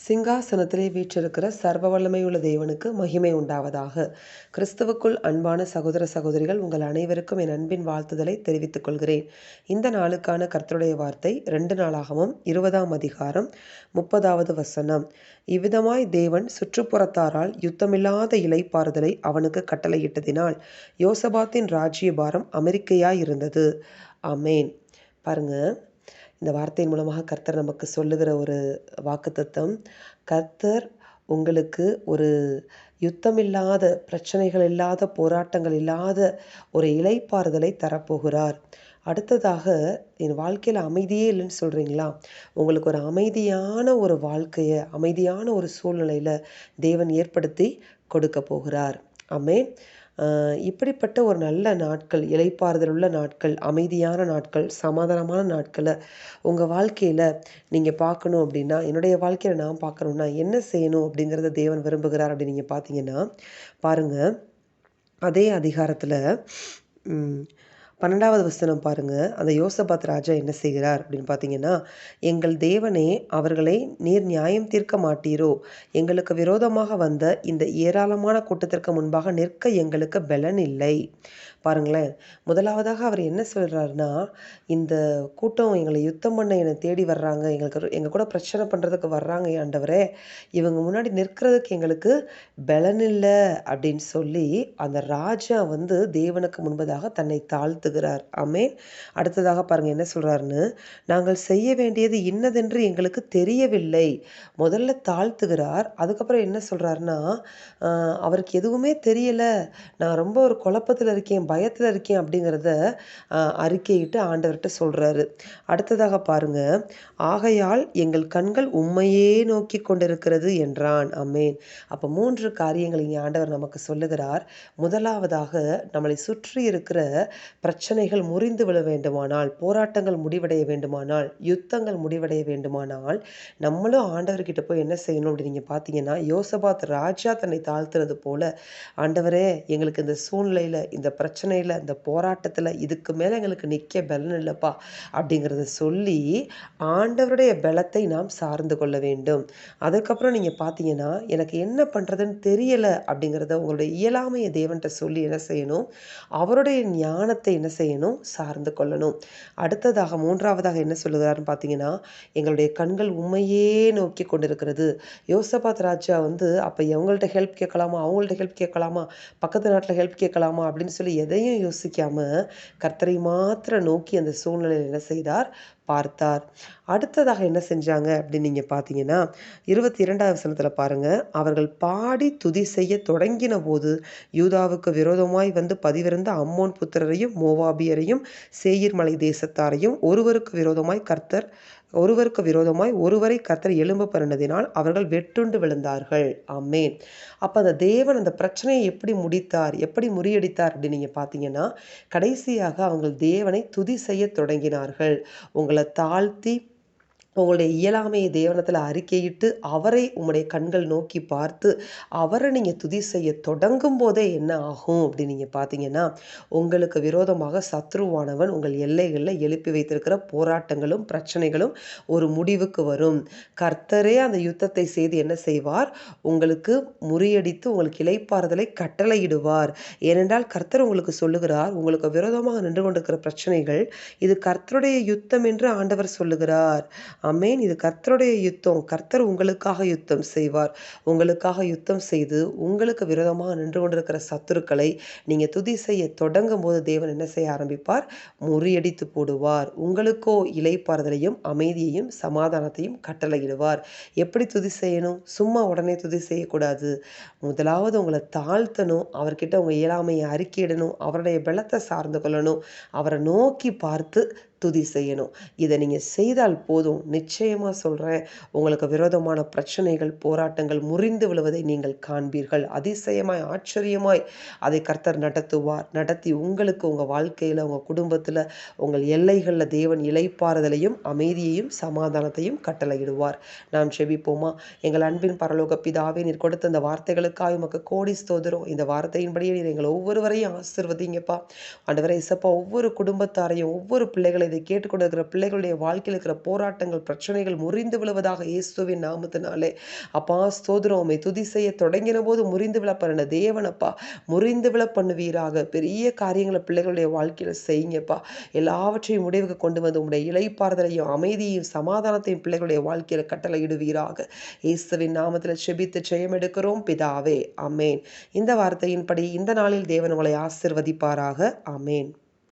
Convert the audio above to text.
சிங்காசனத்திலே வீற்றிருக்கிற சர்வ வல்லமையுள்ள தேவனுக்கு மகிமை உண்டாவதாக. கிறிஸ்துவுக்குள் அன்பான சகோதர சகோதரிகள் உங்கள் அனைவருக்கும் என் அன்பின் வாழ்த்துதலை தெரிவித்துக் கொள்கிறேன். இந்த நாளுக்கான கர்த்தருடைய வார்த்தை ரெண்டு நாளாகவும் இருபதாம் அதிகாரம் முப்பதாவது வசனம். இவ்விதமாய் தேவன் சுற்றுப்புறத்தாரால் யுத்தமில்லாத இலைப்பாறுதலை அவனுக்கு கட்டளையிட்டதினால் யோசபாத்தின் ராஜ்ய பாரம் அமெரிக்கையாய் இருந்தது. அமேன் பாருங்க. இந்த வார்த்தையின் மூலமாக கர்த்தர் நமக்கு சொல்லுகிற ஒரு வாக்குத்தத்தம். கர்த்தர் உங்களுக்கு ஒரு யுத்தமில்லாத பிரச்சனைகள் இல்லாத போராட்டங்கள் இல்லாத ஒரு இலைப்பாறுதலை தரப்போகிறார். அடுத்ததாக என் வாழ்க்கையில் அமைதியே இல்லைன்னு சொல்கிறீங்களா உங்களுக்கு ஒரு அமைதியான ஒரு வாழ்க்கையை அமைதியான ஒரு சூழ்நிலையில் தேவன் ஏற்படுத்தி கொடுக்க போகிறார். அமே இப்படிப்பட்ட ஒரு நல்ல நாட்கள் இலைப்பாறுதல் உள்ள நாட்கள் அமைதியான நாட்கள் சமாதானமான நாட்களை உங்கள் வாழ்க்கையில் நீங்கள் பார்க்கணும் அப்படின்னா என்னுடைய வாழ்க்கையில் நான் பார்க்கணுன்னா என்ன செய்யணும் அப்படிங்கிறத தேவன் விரும்புகிறார் அப்படின்னு நீங்கள் பார்த்தீங்கன்னா பாருங்கள் அதே அதிகாரத்தில் பன்னெண்டாவது வசனம் பாருங்கள் அந்த யோசபாத் ராஜா என்ன செய்கிறார் அப்படின்னு பார்த்தீங்கன்னா எங்கள் தேவனே அவர்களை நீர் நியாயம் தீர்க்க மாட்டீரோ? எங்களுக்கு விரோதமாக வந்த இந்த ஏராளமான கூட்டத்திற்கு முன்பாக நிற்க எங்களுக்கு பலன் இல்லை. பாருங்களேன் முதலாவதாக அவர் என்ன சொல்கிறாருன்னா இந்த கூட்டம் எங்களை யுத்தம் பண்ண என்னை தேடி வர்றாங்க. எங்களுக்கு எங்கள் கூட பிரச்சனை பண்ணுறதுக்கு வர்றாங்க ஆண்டவரே? இவங்க முன்னாடி நிற்கிறதுக்கு எங்களுக்கு பலன் இல்லை. அப்படின்னு சொல்லி அந்த ராஜா வந்து தேவனுக்கு முன்பதாக தன்னை தாழ்த்துகிறார் அமே அடுத்ததாக பாருங்கள் என்ன சொல்கிறாருன்னு நாங்கள் செய்ய வேண்டியது இன்னதென்று எங்களுக்கு தெரியவில்லை. முதல்ல தாழ்த்துகிறார். அதுக்கப்புறம் என்ன சொல்கிறாருன்னா அவருக்கு எதுவுமே தெரியலை. நான் ரொம்ப ஒரு குழப்பத்தில் இருக்கேன் பயத்தில் இருக்கேன் அப்படிங்கிறத அறிக்கையிட்டு ஆண்டவர்கிட்ட சொல்கிறாரு அடுத்ததாக பாருங்க ஆகையால் எங்கள் கண்கள் உண்மையே நோக்கி கொண்டிருக்கிறது என்றான். அம்மேன் அப்போ மூன்று காரியங்கள் இங்கே ஆண்டவர் நமக்கு சொல்லுகிறார். முதலாவதாக நம்மளை சுற்றி இருக்கிற பிரச்சனைகள் முறிந்து விழ வேண்டுமானால் போராட்டங்கள் முடிவடைய வேண்டுமானால் யுத்தங்கள் முடிவடைய வேண்டுமானால் நம்மளும் ஆண்டவர்கிட்ட போய் என்ன செய்யணும் அப்படின்னு நீங்கள் பார்த்தீங்கன்னா யோசபாத் ராஜா தன்னை தாழ்த்துறது போல ஆண்டவரே எங்களுக்கு இந்த சூழ்நிலையில் இந்த பிரச்சனையில் இந்த போராட்டத்தில் இதுக்கு மேலே எங்களுக்கு நிற்க பலன் இல்லைப்பா அப்படிங்கிறத சொல்லி ஆண்டவருடைய பலத்தை நாம் சார்ந்து கொள்ள வேண்டும். அதுக்கப்புறம் நீங்கள் பார்த்தீங்கன்னா எனக்கு என்ன பண்ணுறதுன்னு தெரியலை அப்படிங்கிறத உங்களுடைய இயலாமையை தேவன்கிட்ட சொல்லி என்ன செய்யணும்? அவருடைய ஞானத்தை என்ன செய்யணும்? சார்ந்து கொள்ளணும். அடுத்ததாக மூன்றாவதாக என்ன சொல்லுகிறாருன்னு பார்த்தீங்கன்னா எங்களுடைய கண்கள் உண்மையே நோக்கி கொண்டிருக்கிறது. யோசபாத் ராஜா வந்து அப்போ எவங்கள்ட்ட ஹெல்ப் கேட்கலாமா? அவங்கள்ட்ட ஹெல்ப் கேட்கலாமா? பக்கத்து நாட்டில் ஹெல்ப் கேட்கலாமா? அப்படின்னு சொல்லி எதையும் யோசிக்காமல் கர்த்தரை மாத்திர நோக்கி அந்த சூழ்நிலையில் என்ன செய்தார்? பார்த்தார். அடுத்ததாக என்ன செஞ்சாங்க அப்படின்னு நீங்கள் பார்த்தீங்கன்னா இருபத்தி இரண்டாவது வசனத்தில் பாருங்கள் அவர்கள் பாடி துதி செய்ய தொடங்கின போது யூதாவுக்கு விரோதமாய் வந்து பதிவிருந்த அம்மோன் புத்திரரையும் மோவாபியரையும் சேயிர் மலை தேசத்தாரையும் ஒருவருக்கு விரோதமாய் கர்த்தர் ஒருவருக்கு விரோதமாய் ஒருவரை கர்த்தர் எலும்ப பண்ணினதினால் அவர்கள் வெட்டுண்டு விழுந்தார்கள். அம்மேன் அப்போ அந்த தேவன் அந்த பிரச்சனையை எப்படி முடித்தார் எப்படி முறியடித்தார் அப்படின்னு நீங்கள் பார்த்தீங்கன்னா கடைசியாக அவங்க தேவனை துதி செய்ய தொடங்கினார்கள். உங்கள் தாழ்த்தி உங்களுடைய இயலாமையை தேவனத்தில் அறிக்கையிட்டு அவரை உங்களுடைய கண்கள் நோக்கி பார்த்து அவரை நீங்கள் துதி செய்ய தொடங்கும் போதே என்ன ஆகும் அப்படின்னு நீங்கள் பார்த்தீங்கன்னா உங்களுக்கு விரோதமாக சத்ருவானவன் உங்கள் எல்லைகளில் எழுப்பி வைத்திருக்கிற போராட்டங்களும் பிரச்சனைகளும் ஒரு முடிவுக்கு வரும். கர்த்தரே அந்த யுத்தத்தை செய்து என்ன செய்வார்? உங்களுக்கு முறியடித்து உங்களுக்கு இலைப்பாறுதலை கட்டளையிடுவார். ஏனென்றால் கர்த்தர் உங்களுக்கு சொல்லுகிறார் உங்களுக்கு விரோதமாக நின்று கொண்டிருக்கிற பிரச்சனைகள் இது கர்த்தருடைய யுத்தம் என்று ஆண்டவர் சொல்லுகிறார். அமேன் இது கர்த்தருடைய யுத்தம். கர்த்தர் உங்களுக்காக யுத்தம் செய்வார். உங்களுக்காக யுத்தம் செய்து உங்களுக்கு விரோதமாக நின்று கொண்டிருக்கிற சத்துருக்களை நீங்கள் துதி செய்ய தொடங்கும் போது தேவன் என்ன செய்ய ஆரம்பிப்பார்? முறியடித்து போடுவார். உங்களுக்கோ இலைப்பாறுதலையும் அமைதியையும் சமாதானத்தையும் கட்டளையிடுவார். எப்படி துதி செய்யணும்? சும்மா உடனே துதி செய்யக்கூடாது. முதலாவது உங்களை தாழ்த்தணும். அவர்கிட்ட உங்கள் இயலாமையை அறிக்கையிடணும். அவருடைய பலத்தை சார்ந்து கொள்ளணும். அவரை நோக்கி பார்த்து துதி செய்யணும். இதை நீங்கள் செய்தால் போதும். நிச்சயமாக சொல்கிறேன் உங்களுக்கு விரோதமான பிரச்சனைகள் போராட்டங்கள் முறிந்து விழுவதை நீங்கள் காண்பீர்கள். அதிசயமாய் ஆச்சரியமாய் அதை கர்த்தர் நடத்துவார். நடத்தி உங்களுக்கு உங்கள் வாழ்க்கையில் உங்கள் குடும்பத்தில் உங்கள் எல்லைகளில் தேவன் இலைப்பாறுதலையும் அமைதியையும் சமாதானத்தையும் கட்டளையிடுவார். நாம் செபிப்போமா? எங்கள் அன்பின் பரலோக பிதாவே நீர் கொடுத்த இந்த வார்த்தைகளுக்காக உமக்கு கோடி ஸ்தோதரும் இந்த வார்த்தையின்படியே நீர் எங்களை ஒவ்வொருவரையும் ஆசிர்வதிங்கப்பா. ஆண்டவரை இசப்பா ஒவ்வொரு குடும்பத்தாரையும் ஒவ்வொரு பிள்ளைகளை அதை கேட்டுக்கொண்டிருக்கிற பிள்ளைகளுடைய வாழ்க்கையில் இருக்கிற போராட்டங்கள் பிரச்சனைகள் முறிந்து விழுவதாக இயேசுவின் நாமத்தினாலே. அப்பா ஸ்தோத்திரம். உம்மை துதி செய்ய தொடங்கின போது முறிந்து விழ பண்ண தேவனப்பா. முறிந்து விழ பண்ணுவீராக பெரிய காரியங்களை பிள்ளைகளுடைய வாழ்க்கையில் செய்யுங்கப்பா. எல்லாவற்றையும் முடிவுக்கு கொண்டு வந்து உங்களுடைய இலைப்பாறுதலையும் அமைதியையும் சமாதானத்தையும் பிள்ளைகளுடைய வாழ்க்கையில் கட்டளையிடுவீராக. இயேசுவின் நாமத்தில் செபித்து ஜெயம் எடுக்கிறோம். பிதாவே அமேன் இந்த வார்த்தையின்படி இந்த நாளில் தேவன் உங்களை ஆசிர்வதிப்பாராக. அமேன்